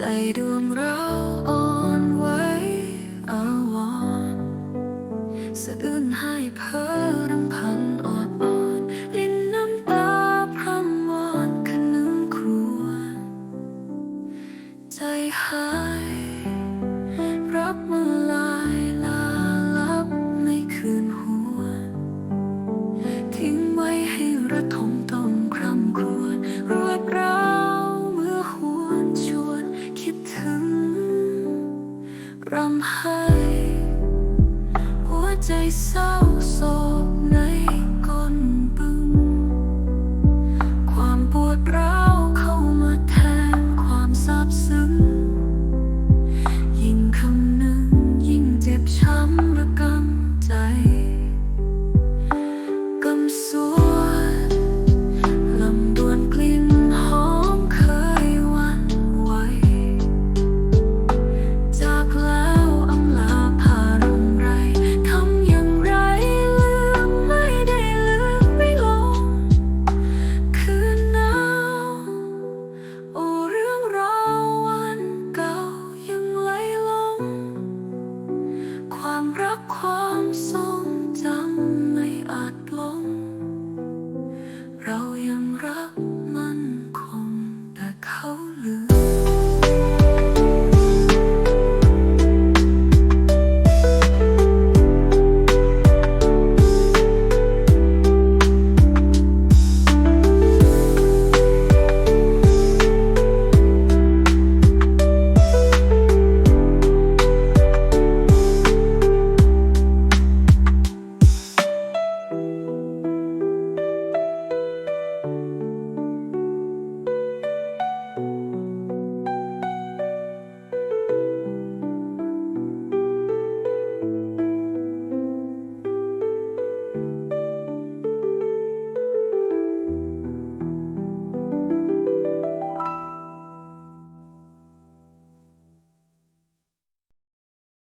ใจดวงเราอ่อนไหวอาวรสะอื้นให้เพ้อรำพันอ่อนอ่อนลิ้นน้ำตาพร่ำวอนคนึงควญใจหาย รำไห้หัวใจเศร้าโศก 그.